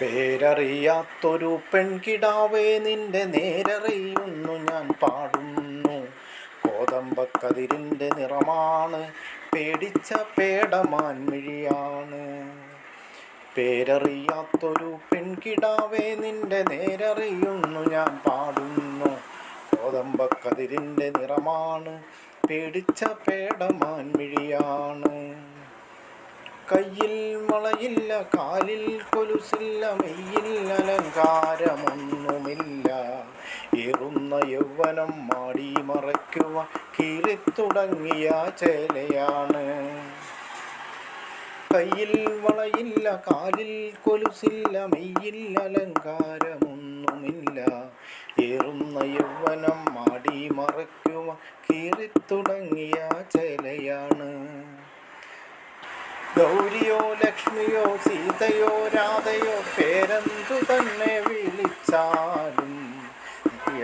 പേരറിയാത്തൊരു പെൺകിടാവേ നിന്റെ നേരറിയുന്നു ഞാൻ പാടുന്നു. കോതമ്പക്കതിരിന്റെ നിറമാണ് പേടിച്ച പേടമാൻ മിഴിയാണ്. പേരറിയാത്തൊരു പെൺകിടാവേ നിന്റെ നേരറിയുന്നു ഞാൻ പാടുന്നു. കോതമ്പക്കതിരിന്റെ നിറമാണ് പേടിച്ച പേടമാൻ മിഴിയാണ്. കയ്യിൽ വളയില്ല കാലിൽ കൊലുസില്ല മെയ്യിൽ അലങ്കാരമൊന്നുമില്ല. ഏറുന്ന യൗവനം മാടി മറയ്ക്കുവ കീറിത്തുടങ്ങിയ ചേലയാണ്. കയ്യിൽ വളയില്ല കാലിൽ കൊലുസില്ല മെയ്യിൽ അലങ്കാരമൊന്നുമില്ല. ഏറുന്ന യൗവനം മാടി മറയ്ക്കുവ കീറിത്തുടങ്ങിയ ചേലയാണ്. ഗൗരിയോ ലക്ഷ്മിയോ സീതയോ രാധയോ പേരെന്തു തന്നെ വിളിച്ചാലും?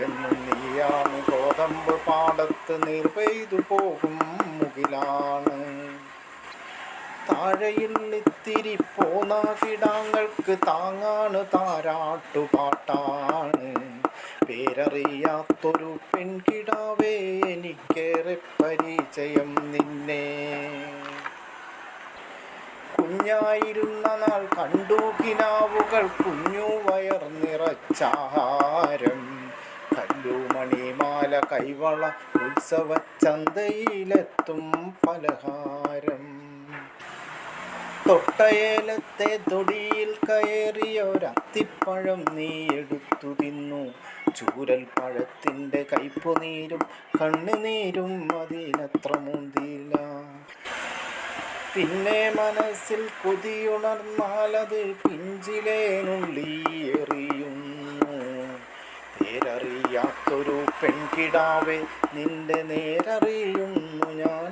എന്നും നീയാണ് ഗോതമ്പ് പാടത്ത് നീർ പെയ്തു പോകും മുകിലാണ്. താഴയിൽ ഇത്തിരി പോന്ന കിടാങ്ങൾക്ക് താങ്ങാണ് താരാട്ടുപാട്ടാണ് പേരറിയാത്തൊരു പെൺകിടാവേ എനിക്കേറെ പരിചയം നിന്നെ. കുഞ്ഞായിരുന്ന നാൾ കണ്ടു കിനാവുകൾ കുഞ്ഞു വയർ നിറച്ചാഹാരം. കല്ലു മണിമാല കൈവള ഉത്സവ ചന്തയിലെത്തും പലഹാരം തൊട്ടയേലത്തെ തൊടിയിൽ കയറിയൊരത്തിപ്പഴം നീ എടുത്തു തിന്നു. ചൂരൽ പഴത്തിന്റെ കയ്പുനീരും കണ്ണുനീരും അതിനത്ര മുന്തില്ല. പിന്നെ മനസ്സിൽ കൊതിയുണർന്നാലത് പിഞ്ചിലേനുള്ളി എറിയുന്നു. പേരറിയാത്തൊരു പെൺകിടാവെ നിന്റെ നേരറിയുന്നു ഞാൻ.